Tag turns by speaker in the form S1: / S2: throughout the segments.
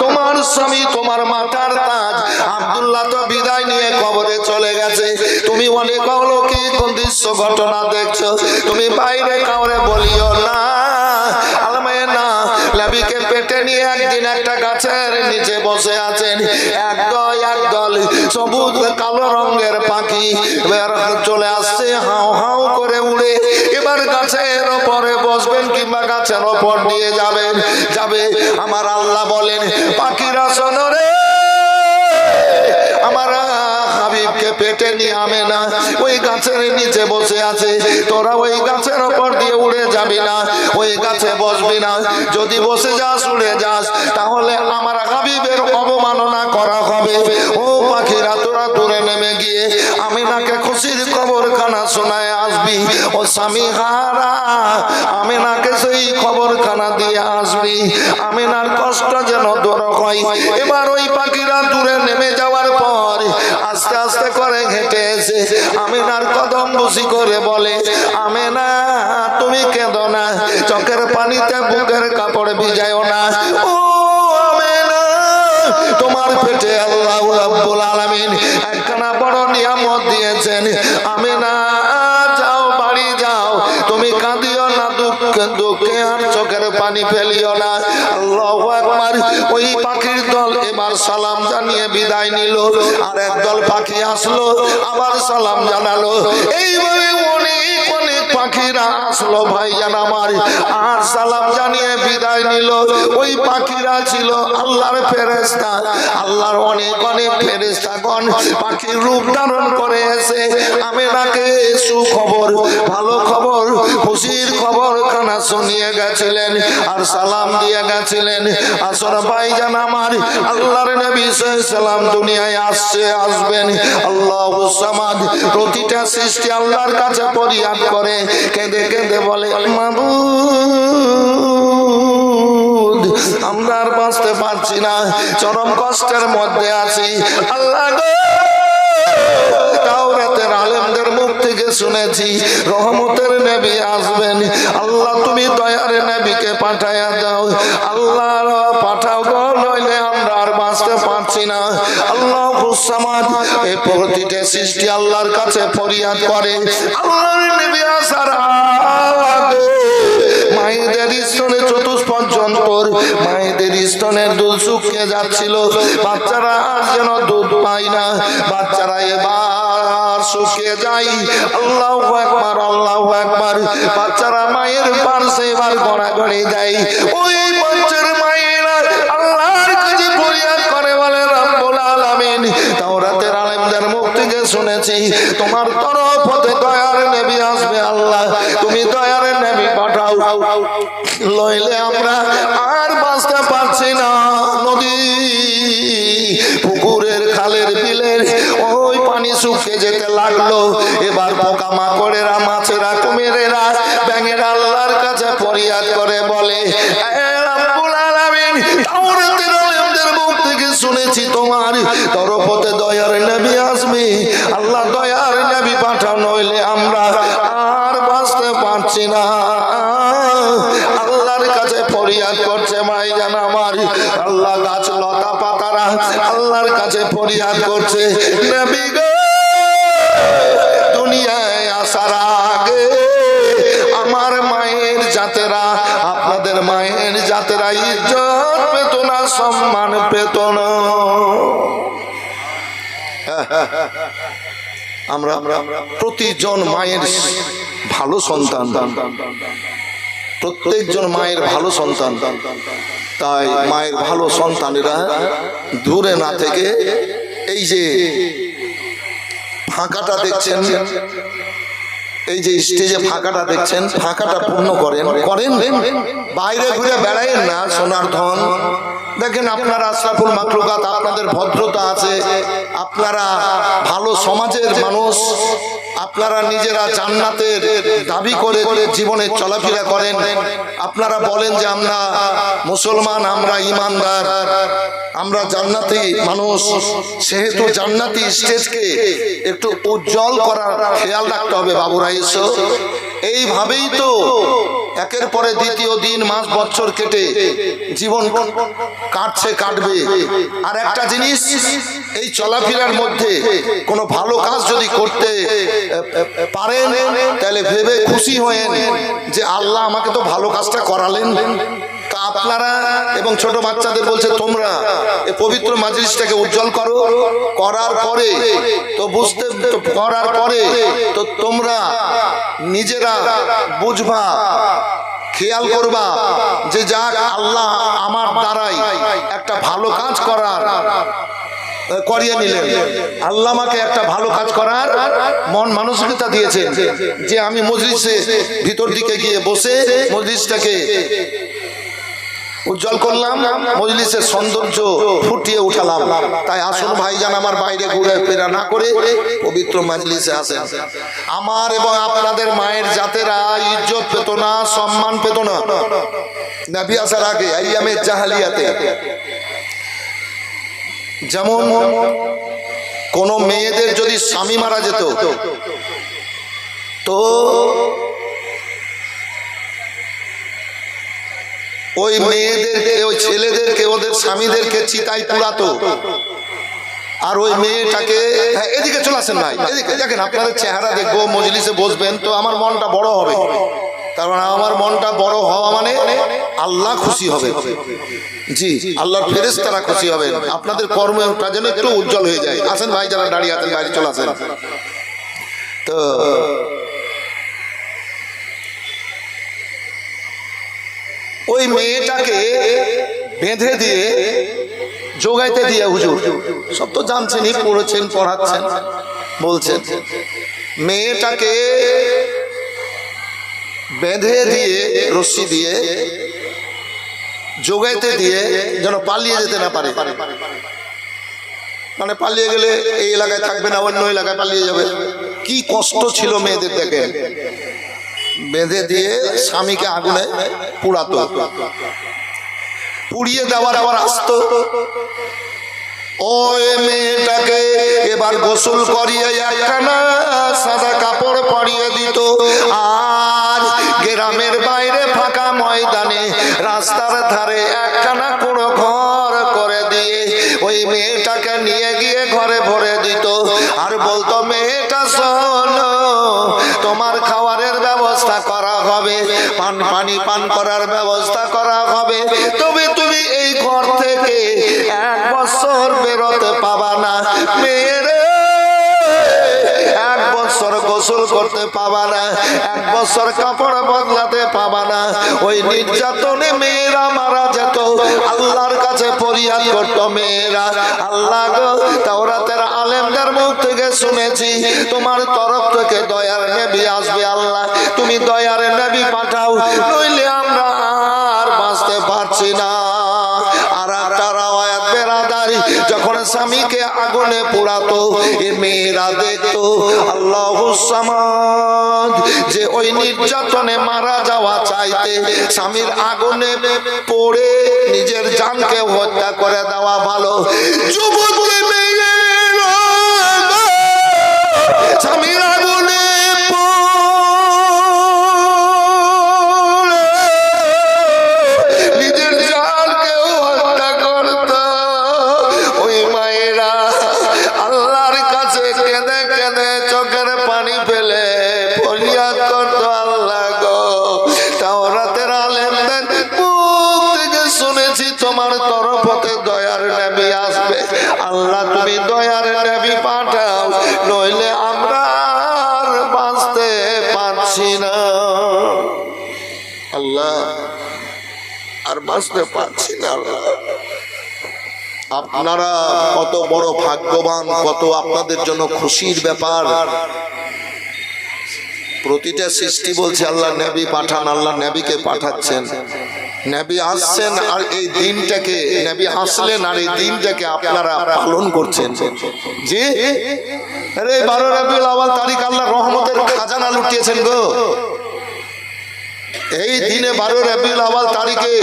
S1: তোমার স্বামী, তোমার মাথার তাজ। আব্দুল্লাহ তো বিদায় নিয়ে কবরে চলে গেছে। তুমি অনেক অলৌকিক দৃশ্য ঘটনা দেখছ। তুমি বাইরে কাউরে বলিও না। পেটে নিয়ে একদিন একটা গাছের নিচে বসে আছেন। একদল একদল সবুজ কালো রঙের পাখি চলে আসছে। উড়ে এবার ওপরে বসবেন কিংবা গাছের ওপর দিয়ে যাবেন, যাবে। আমার আল্লাহ বলেন, পাখিরা শোনো রে, আমার হাবিবকে পেটে নিয়ে আমে না, ওই গাছের নিচে বসে আছে। তোরা ওই গাছের ওপর দিয়ে উড়ে যাবি না, ওই গাছে বসবি না। যদি বসে যাস, উড়ে যাস, তাহলে আমার হাবিবের অবমাননা করা হবে। ও পাখিরা, তোরা দূরে নেমে গিয়ে আমি নাকে খুশির খবরখানা শোনায় আসবি ও স্বামী হারা আমি নাকে সেই খবরখানা দিয়ে আসবি। আমি নার কষ্ট যেন দূর হয়। এবার ওই পাখিরা দূরে নেমে যাওয়ার পর আস্তে আস্তে করে হেঁটে এসে আমিনার কদম বসি করে বলে, আমেনা, তুমি কেঁদো না, চোখের পানিতে বুকের কাপড় ভিজায়ও না। ও দুঃখে আর চোখের পানি ফেলিও না। আল্লাহ আকবার, ওই পাখির দল এবার সালাম জানিয়ে বিদায় নিল। আর একদল পাখি আসলো, আবার সালাম জানালো। এইভাবে পাখিরা আসলো ভাইজান আমার। আর সালাম জানিয়ে বিদায় নিল। ওই পাখিরা ছিল আল্লাহর ফেরেস্তা আল্লাহর অনেক অনেক ফেরেস্তাগণ পাখির রূপ ধারণ করে এসে আমেনাকে সুখবর ভালো খবর, খুশির খবর খানা শুনিয়ে গেছিলেন আর সালাম দিয়ে গেছিলেন। আসর ভাইজান আমার, আল্লাহর নবী সালাম দুনিয়ায় আসছে, আসবেন। আল্লাহ সামাদ প্রতিটা সৃষ্টি আল্লাহর কাছে পরিয়াদ করে। কেঁদে কেঁদে বলে আমরা আর বাঁচতে পারছি না, চরম কষ্টের মধ্যে আছি। আল্লাহ শুনেছি, রহমতের আসবেন। আল্লাহ, তুমি দয়ার নবীকে পাঠায়া দাও। আল্লাহ পাঠাও নইলে আমরা আর বাঁচতে পারছি না। আল্লাহ এই প্রতিটা সৃষ্টি আল্লাহর কাছে ফরিয়াদ করে। আল্লাহর নবী আসার মায়েদের স্তনে চতুষ্পদ যন্ত্র, মায়েদের স্তনের দুধ শুকিয়ে যাচ্ছিল। বাচ্চারা আর যেন দুধ পায় না। বাচ্চারা এবার শুকিয়ে যায়। আল্লাহ একবার আল্লাহ একবার বাচ্চারা মায়ের পার্শ্বে এবার গড়াগড়ি দেয়। ওই বাচ্চার তোমার তরফ হতে দয়ার নবী আসবে আল্লাহ। তুমি দয়ার নবী পাঠাও। লইলে আমরা আর বাঁচতে পারছি না। নদী পুকুরের খালের বিলের ওই পানি শুকিয়ে যেতে লাগল। এবার পোকা মাকড়েরা মাছেরা কুমিরেরা ব্যাঙেরা আল্লাহর কাছে ফরিয়াদ করে বলে "এ রব্বুল আলামিন, তাওরাতের আলেমদের মুখ থেকে শুনেছি তোমার তরফতে দয়ার করছে নবী গো, দুনিয়ায় আসার আগে আমার মায়ের জাতেরা আপনাদের মায়ের জাতেরা ইজ্জত পেত না, সম্মান পেত না। আমরা প্রতিজন মায়ের ভালো সন্তান। প্রত্যেকজন মায়ের ভালো সন্তান। তাই মায়ের ভালো সন্তানেরা দূরে না থেকে এই যে ফাঁকাটা দেখছেন, এই যে স্টেজে ফাঁকাটা দেখছেন, ফাঁকাটা পূর্ণ করেন করেন, বাইরে ঘুরে বেড়াইন না, সোনার ধন। দেখেন আপনারা আশরাফুল মাকলুকাত, আপনাদের ভদ্রতা আছে, আপনারা ভালো সমাজের মানুষ আপনারা নিজেরা জান্নাতের দাবি করে জীবনে চলাফেরা করেন। আপনারা বলেন যে আমরা মুসলমান, আমরা ইমানদার, আমরা জান্নাতি মানুষ। সেহেতু জান্নাতি স্টেজকে একটু উজ্জ্বল করার খেয়াল রাখতে হবে বাবুরা, এসো। এইভাবেই তো একের পরে দ্বিতীয় দিন, মাস বছর কেটে জীবন কাটছে, কাটবে। আর একটা জিনিস, এই চলাফেরার মধ্যে কোনো ভালো কাজ যদি করতে পারেন, তাহলে ভেবে খুশি হয়েন যে আল্লাহ আমাকে তো ভালো কাজটা করালেন। আপনারা এবং ছোট বাচ্চাদের বলছে, তোমরা পবিত্র মাজলিসটাকে উজ্জ্বল করো। করার পরে তো বুঝতে করার পরে তো তোমরা নিজেরা বুঝবা, খেয়াল করবা যে যাক, আল্লাহ আমার দ্বারাই একটা ভালো কাজ করার করিয়ে নিলেন। আল্লাহ আমাকে একটা ভালো কাজ করার মন মানসিকতা দিয়েছেন যে আমি মজলিসে ভিতর দিকে গিয়ে বসে মজলিসটাকে উজ্জ্বল করলাম, মজলিসের সৌন্দর্য ফুটিয়ে উঠালাম। তাই আসুন ভাইজান, আমার বাইরে ঘুরে ফেরা না করে পবিত্র মজলিসে আসেন। আমার এবং আপনাদের মায়ের জাতেরা ইজ্জত পেত না, সম্মান পেত না। নবী আসার আগে আইয়ামে জাহালিয়াতে যেমন কোন মেয়েদের যদি স্বামী মারা যেত, তো ওই মেয়েদেরকে ওই ছেলেদেরকে ওদের স্বামীদেরকে চিতাই পুরাতো। আর ওই মেয়েটাকে হ্যাঁ, এদিকে চলে আসেন ভাই এদিকে দেখেন আপনাদের চেহারা দেখব মজলিসে বসবেন তো আমার মনটা বড় হবে। তার মানে আমার মনটা বড় হওয়া মানে আল্লাহ খুশি হবে। জি আল্লাহ আল্লাহর ফেরেশতারা খুশি হবেন। আপনাদের কর্মটা যেন একটু উজ্জ্বল হয়ে যায়। আসেন ভাই যারা দাঁড়িয়ে আছেন বাইরে চলে আসেন। তো ওই মেয়েটাকে বেঁধে দিয়ে যোগাইতে দিয়ে হুজুর। সব তো জানছেনই, পড়েছেন, পড়াচ্ছেন, বলছেন। মেয়েটাকে বেঁধে দিয়ে রশ্মি দিয়ে যোগাইতে দিয়ে যেন পালিয়ে যেতে না পারে। মানে পালিয়ে গেলে এই এলাকায় থাকবে না, অন্য এলাকায় পালিয়ে যাবে। কি কষ্ট ছিল মেয়েদের দেখেন বেঁধে দিয়ে স্বামীকে আগুনে পুড়াতো। পুড়িয়ে দেওয়ার পর আসতো। ওই মেয়েটাকে এবার গোসল করিয়ে একখানা সাদা কাপড় পরিয়ে দিত। আর গ্রামের বাইরে ফাঁকা ময়দানে রাস্তার ধারে একখানা ঘর করে দিয়ে ওই মেয়েটাকে নিয়ে গিয়ে ঘরে ভরে হবে। পান পানি পান করার ব্যবস্থা করা হবে। তবে তুমি এই ঘর থেকে এক বছর বেরোতে পাবা না। মেয়েরে, এক বছর গোসল করতে পাবা না। এক বছর কাপড় বদলাতে পাবা না। ওই নির্যাতনে মেয়েরা মারা যেত। আল্লাহর কাছে ফরিয়াদ করতো মেয়েরা। আল্লাহ গো, তাওরাতের আলেমদের মুখ থেকে শুনেছি। তোমার তরফ থেকে দয়ার নেবি আসবে তুমি দয়ার নেবি পাঠাও, নইলে আমরা আর বাঁচতে পারছি না। আর একটা বেরাদারি, যখন স্বামীকে আগুনে পোড়াতো, এ মেয়েরা দেখতো, আল্লাহ যে ওই নির্যাতনে মারা যাওয়া চাইতে স্বামীর আগুনে পড়ে নিজের জানকে হত্যা করে দেওয়া ভালো। যুবতী বাঁচতে পারছি না। আপনারা কত বড় ভাগ্যবান, কত আপনাদের জন্য খুশির ব্যাপার। প্রতিটা সৃষ্টি বলছে, আল্লাহ নবী পাঠান, আল্লাহ নবীকে পাঠাচ্ছেন। নবী আসছেন আর এই দিনটাকে, নবী আসলেন আর এই দিনটাকে আপনারা পালন করছেন। জি আরে বারো রবিউল আওয়াল তারিখ আল্লাহ রহমতের খাজানা লুটিয়েছেন গো। এই দিনে বারো রবিউল আওয়াল তারিখে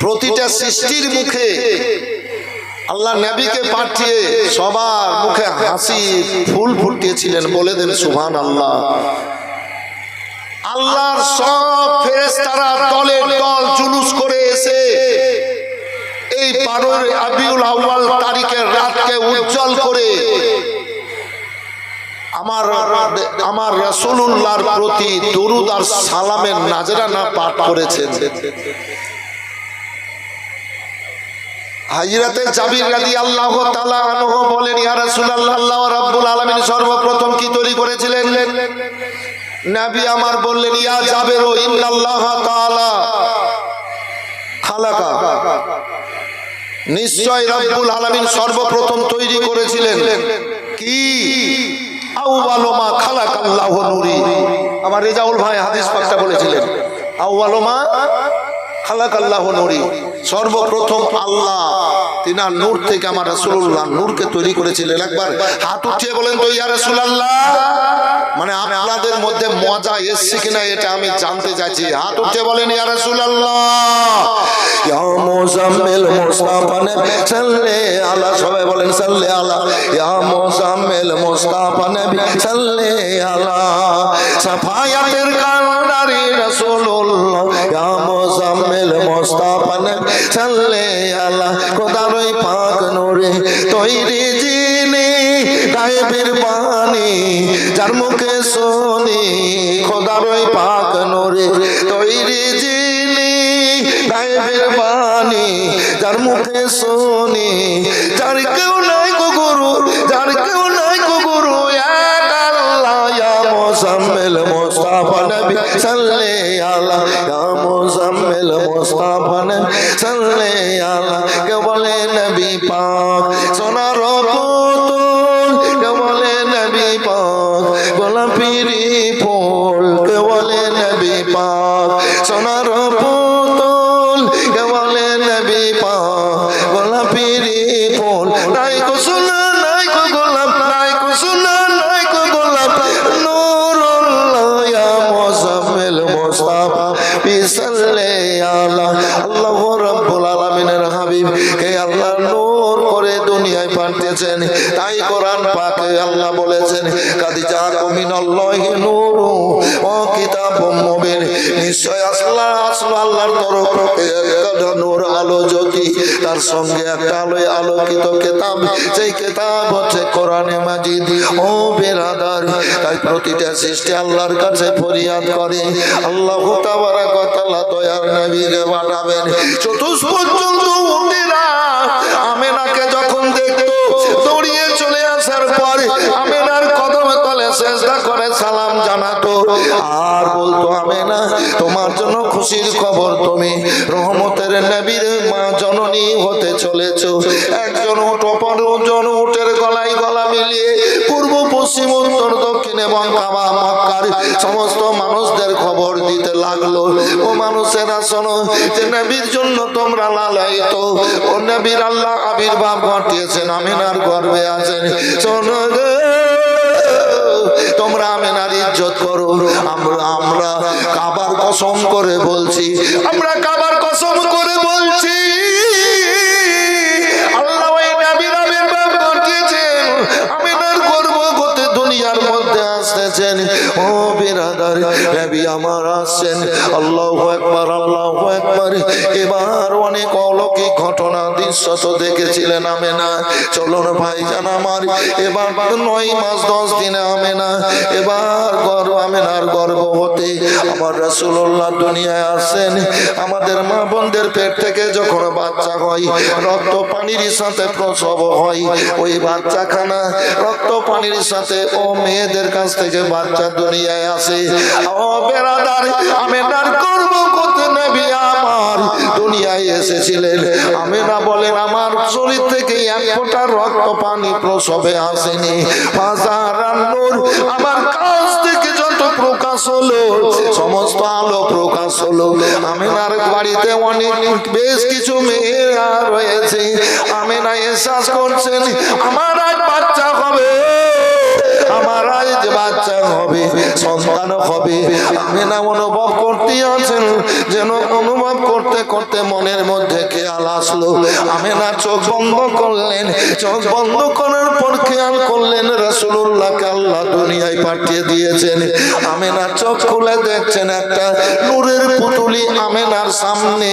S1: প্রতিটা সৃষ্টির মুখে আল্লাহ নবীকে পাঠিয়ে সবার মুখে হাসি ফুল ফুটিয়েছিলেন। বলে দেন সুহান আল্লাহ আল্লাহর সব ফেরেশতারা দলের দল জুলুস করে এসে এই বারোই আবিউল আউয়াল তারিখের রাতকে উজ্জ্বল করে আমার আমার রাসূলুল্লাহর প্রতি দরুদ আর সালামের নাজরানা পাঠ করেছেন। জাবির আনহু বলেন, ইয়া আল্লাহ আলামিন সর্বপ্রথম তৈরি করেছিলেন? আমার বললেন, ইয়া খালাকা। নিশ্চয় রব্বুল আলামিন সর্বপ্রথম তৈরি করেছিলেন। কি? খালাকাল্লাহু নূরি। আমার রেজাউল ভাই হাদিস পাকটা বলেছিলেন আউয়ালুমা খালাকাল্লাহু নূরি। সর্বপ্রথম আল্লাহ তিনার নূর থেকে আমার রাসূলুল্লাহ নূরকে তৈরি করেছিলেন। একবার হাত উঠিয়ে বলেন তো, ইয়া রাসূলুল্লাহ মানে আপনাদের মধ্যে মজা এসছে কিনা এটা আমি জানতে চাইছি। হাত উঠে বলেন, ইয়া রাসূলুল্লাহ, ইয়া মুজাম্মিল মুস্তাফা নবী সাল্লে আলা সবাই বলেন, সাল্লে আলা ইয়া মুজাম্মিল মুস্তাফা নবী সাল্লে আলা সাফায়াতের কান্ডারি রাসূলুল্লাহ, ইয়া মুজাম্মিল মুস্তাফা নবী আল্লাহ কোদার ওই পাক নোরে তৈরি জিনি, গায়েবের পানি যার মুখে শুনি ওই পাক নোরে তৈরি জিনি, গায়েবের পানি যার মুখে শুনি, যার কেউ নাই দুনিয়ায় পাঠিয়েছেন, তাই কোরআন পাকে আল্লাহ বলেছেন, কাদিজা কুমিনাল্লাহি নূরু ও নিশ্চয় আসলা, আসলো আল্লাহর তরফ নূর আলো জ্যোতি, তার সঙ্গে একটা আলোয় আলোকিত কেতাব সেই কেতাব হচ্ছে কোরআনে মাজিদ। ও বেরাদার, তাই প্রতিটা সৃষ্টি আল্লাহর কাছে ফরিয়াদ করে। আল্লাহ তাবারাক কথা দয়ার নবীকে পাঠাবেন। উটেরা চলেছো। একজন অপর জন উটের গলায় গলা মিলিয়ে পূর্ব, পশ্চিম, উত্তর, দক্ষিণ এবং কাবা, মক্কার সমস্ত মানুষদের খবর দিতে লাগল। ও মানুষেরা শোনো যে নবীর জন্য তোমরা লালায়িত। ও নবীর আল্লাহ আবির্ভাব ঘটিয়েছেন, আমিনার গর্বে আছেন। শোনো তোমরা আমিনার ইজ্জত করো। আমরা আমরা কাবার কসম করে বলছি, আমরা কাবার আমার আসছেন আল্লাহ একবার আল্লাহ একবার এবার দৃশ্য তো দেখেছিলেন আমেনা। চলুন ভাইজান আমার, এবার নয় মাস দশ দিনে আমেনা। এবার গর্ব গর্ব হতে আমার দুনিয়ায় আসেন। আমাদের মা বোনদের পেট থেকে যখন বাচ্চা হয়, রক্ত পানির সাথে প্রসব হয়। ওই বাচ্চাখানা রক্ত পানির সাথে ও মেয়েদের কাছ থেকে বাচ্চা দুনিয়ায় আসে। ও আমেনার গর্ব করতে নবী আমার দুনিয়ায় এসেছিলেন। আমেনা বলেন, আমার শরীর থেকে এক ফোঁটা রক্ত পানি প্রসবে আসেনি। আমার কাছ থেকে যত প্রকাশ হলো, সমস্ত আলো প্রকাশ হলো। আমিনার বাড়িতে অনেক বেশ কিছু মেয়েরা রয়েছে। আমিনা এহসাস করছেন, আমার আজ বাচ্চা হবে? বাচ্চা হবে, সন্তান হবে আমেনা অনুভব করতে আছেন, যেন অনুভব করতে করতে মনের মধ্যে খেয়াল আসলো। আমেনা চোখ বন্ধ করলেন, চোখ বন্ধ করার পর খেয়াল করলেন রসুল্লাহকে আল্লাহ দুনিয়ায় পাঠিয়ে দিয়েছেন। আমেনা চোখ খুলে দেখছেন একটা নূরের পুতুলি আমেনার সামনে।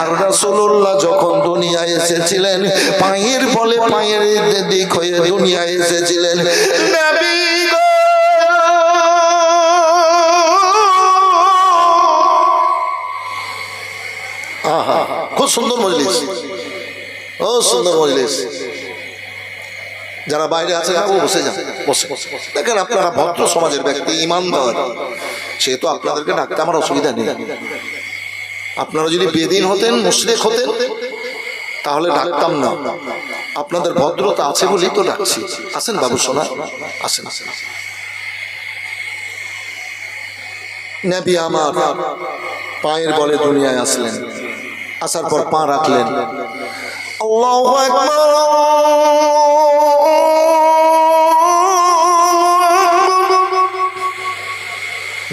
S1: আর রসুল্লাহ যখন দুনিয়ায় এসেছিলেন, পায়ের ফলে পায়ের দিক হয়ে দুনিয়ায় এসেছিলেন। সুন্দর মজলিস। ও সুন্দর মজলিস। যারা বাইরে আছে বসে যান, বসে। দেখেন আপনারা ভদ্র সমাজের ব্যক্তি, ইমানদার। সেহেতু আপনাদেরকে ডাকতে আমার অসুবিধা নেই। আপনারা যদি বেদিন হতেন, মুশরিক হতেন, তাহলে ডাকতাম না। আপনাদের ভদ্রতা আছে বলেই তো ডাকছি। আসেন বাবু সোনা আসেন আসেন। আমার পায়ের বলে দুনিয়ায় আসলেন। আসার পর পা রাখলেন। আল্লাহু আকবার।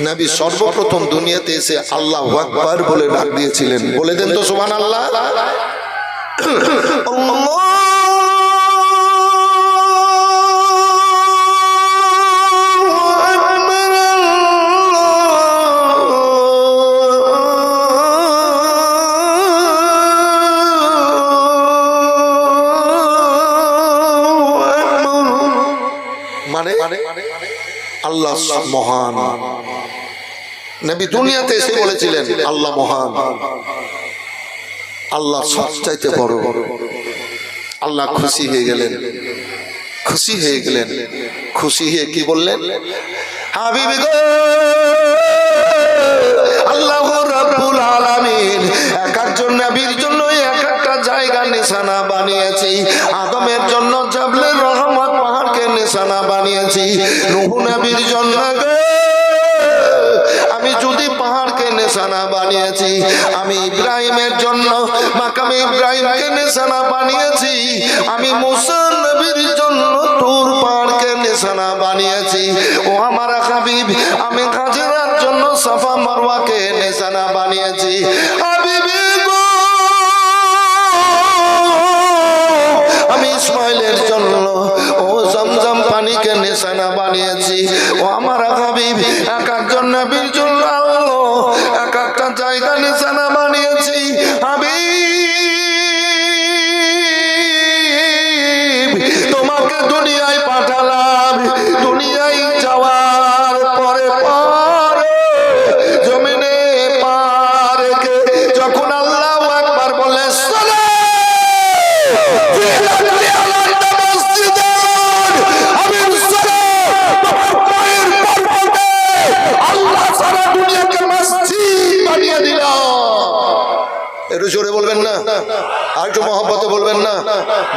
S1: নবী সর্বপ্রথম দুনিয়াতে এসে আল্লাহ আকবার বলে ডাক দিয়েছিলেন। বলে দেন তো সুবহান আল্লাহ মানে আল্লাহ মহান। নবী দুনিয়াতে এসে বলেছিলেন, আল্লাহ মহান। আল্লাহ বড়। আল্লাহ খুশি হয়ে গেলেন। খুশি হয়ে গেলেন। খুশি হয়ে কি বললেন? হাবিবি আল্লাহ রাব্বুল আলামিন, এক একজন নবীর জন্য এক একটা জায়গা নিশানা বানিয়েছি। আদমের জন্য জাবলে রহমত নিশানা বানিয়েছি। নূহ নবীর জন্য আমি যদি পাহাড়কে নিশানা বানিয়েছি, আমি ইব্রাহিমের জন্য, মাকামে ইব্রাহিমকে নিশানা বানিয়েছি, আমি মুসা নবীর জন্য তুর পাহাড়কে নিশানা বানিয়েছি। ও আমার হাবিব, আমি হাজিরার জন্য সাফা মারওয়াকে নিশানা বানিয়েছি। আমি ইসমাইলের জন্য, ও জমজম পানিকে নিশানা বানিয়েছি। ও আমার হাবিব একটু মহব্বতে বলবেন না?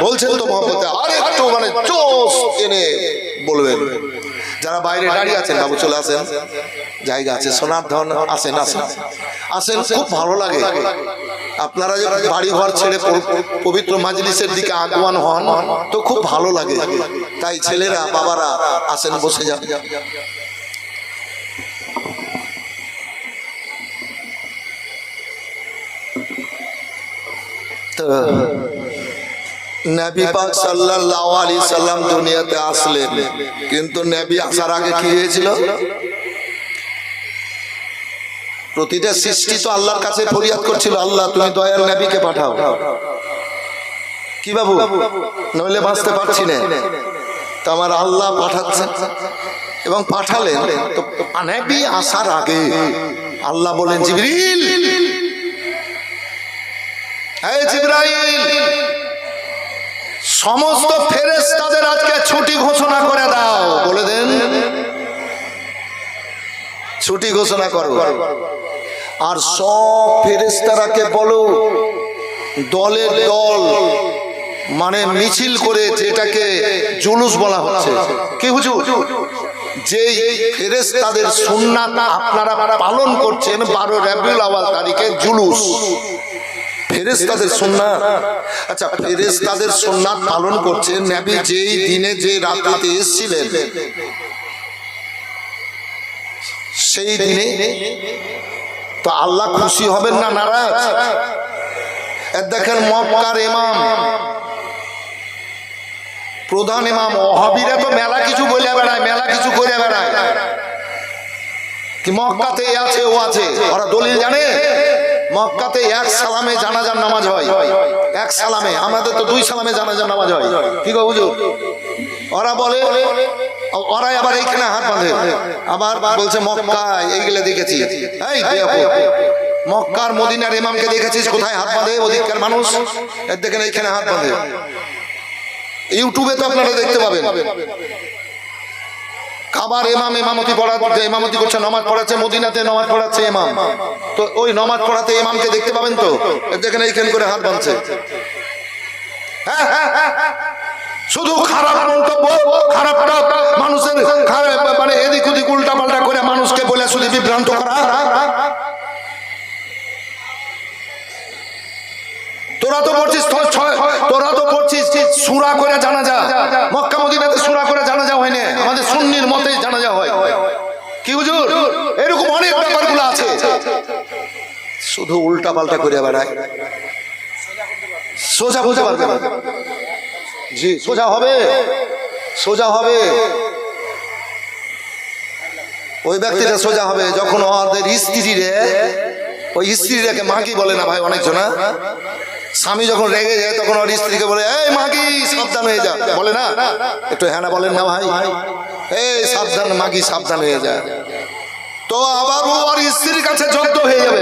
S1: বলছেন তো মহব্বতে। আর একটু মানে জোশ এনে বলবেন। যারা বাইরে দাঁড়িয়ে আছেন বাবু চলে আসেন। জায়গা আছে সোনার ধন আসেন আসেন। আসেন খুব ভালো লাগে। আপনারা যে বাড়ি ঘর ছেড়ে পবিত্র মাজলিসের দিকে আগুয়ান হন তো খুব ভালো লাগে। তাই ছেলেরা বাবারা আসেন বসে যান। নবী পাক সাল্লাল্লাহু আলাইহি সাল্লাম দুনিয়াতে আসলেন। কিন্তু নবী আসার আগে কি হয়েছিল? প্রতিটা সৃষ্টি তো আল্লাহর কাছে ফরিয়াদ করছিল, আল্লাহ, তুমি দয়াল নবীকে পাঠাও। কি বাবু? নইলে বাঁচতে পারছি না। তো আমার আল্লাহ পাঠাচ্ছেন এবং পাঠালেন। তো নবী আসার আগে আল্লাহ বলেন জিবরিল সমস্ত ফেরেশতাদের আজকে ছুটি ঘোষণা করে দাও। বলে দেন, ছুটি ঘোষণা করো। আর সব ফেরেশতারাকে বলো, দলের দল মানে মিছিল করে যেটাকে জুলুস বলা হচ্ছে। কি হুজুর? যেই ফেরেশতাদের সুন্নাত আপনারা পালন করছেন, বারো রবিউল আওয়াল তারিখে জুলুস। ফেরেশতাদের সুন্নাত আচ্ছা ফেরেশতাদের সুন্নাত পালন করছে নবী যেই দিনে যে রাতে এসেছিলেন। সেই দিনে তো আল্লাহ খুশি হবেন না নারাজ? দেখেন মক্কার ইমাম। প্রধান ইমাম অহাবিরা তো মেলা কিছু বলে বেড়ায় মেলা কিছু করে বেড়ায়। কি মক্কাতে আছে ও আছে ওরা দলিল জানে? মক্কাতে এক সালামে জানাজার নামাজ হয়। এক সালামে, আমাদের তো দুই সালামে জানাজার নামাজ হয়। কি গো বুঝো ওরা বলে, ওরাই আবার এইখানে হাত বাঁধে। আবার বলছে, মক্কায়, এইগুলো দেখেছি। এই মক্কার মদিনার ইমামকে দেখেছিস? কোথায় হাত বাঁধে? ওদিককার মানুষ। এর দেখেন, এইখানে হাত বাঁধে। ইউটিউবে তো আপনারা দেখতে পাবেন। খাবার ইমাম ইমামতি পড়াতে ইমামতি করছে নমাজ পড়াচ্ছে মদিনাতে নমাজ পড়াচ্ছে ইমাম তো ওই নমাজ পড়াতে ইমামকে দেখতে পাবেন তো? দেখেন এইখান করে হাত বাঁধছে। হ্যাঁ, হ্যাঁ, হ্যাঁ। শুধু খারাপ মন্তব্য খারাপটা মানুষের খারাপ মানে এদিক ওদিক উল্টা পাল্টা করে মানুষকে বলে শুধু বিভ্রান্ত করা। তোরা তো পড়ছিস তোর তো পড়ছিস সুরা করে জানা যা মক্কা মদিনাতে সুরা করে জানা যা হয়নি আমাদের সুন্নির মতে জানা যা হয় কি হুজুর এরকম অনেক ব্যাপারগুলো আছে শুধু উল্টা পাল্টা করে বেড়ায়। সোজা বলতে পারবে না। জি সোজা হবে। সোজা হবে। ওই ব্যক্তিটা সোজা হবে। যখন ওদের স্ত্রী রে ওই স্ত্রী রেখে মাকি বলে না ভাই অনেকজনা স্বামী যখন রেগে যায় তখন ওর স্ত্রীকে বলে এই মাগি সাবধান হয়ে যা। বলে না? একটু হ্যাঁ বলেন না ভাই। এই সাবধান মাগি সাবধান হয়ে যায় তো আবার ও ওর স্ত্রীর কাছে জব্দ হয়ে যাবে।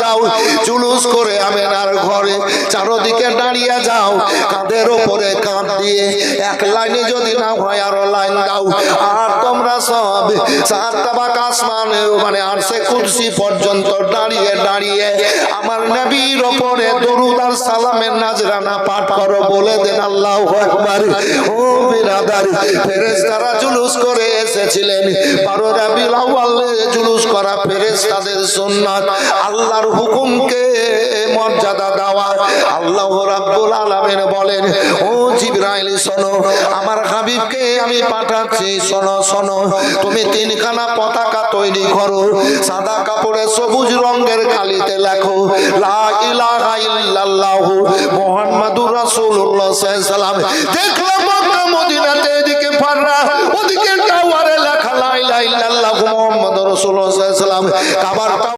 S1: যাও, জুলুস করে আমেনার ঘরে চারদিকে দাঁড়িয়ে যাও। কাঁধের ওপরে কাঁধ দিয়ে এক লাইনে যদি না হয় আরও লাইন দাও। আর তোমরা সব মানে আল্লাহ জুলুস করে এসেছিলেন। বারো জুলুস করা ফেরেশতাদের সুন্নাত। আল্লাহর হুকুমকে মর্যাদা দেওয়া আল্লাহ রাব্বুল আলামিন বলেন, ও জিবরাইল, শোনো, আমার হাবিবকে আমি পাঠাচ্ছি, শোনো শোনো, তুমি তিনখানা পতাকা তৈরি করো, সাদা কাপড়ে সবুজ রঙের কালিতে লেখো, লা ইলাহা ইল্লাল্লাহু মুহাম্মাদুর রাসূলুল্লাহ সাল্লাল্লাহু আলাইহি সাল্লাম দেখলাম মক্কা, মদিনাতে এদিকে ফাররা, ওদিকে টাওয়ারে লেখা লা ইলাহা ইল্লাল্লাহু মুহাম্মাদুর রাসূলুল্লাহ সাল্লাল্লাহু আলাইহি সাল্লাম কাবার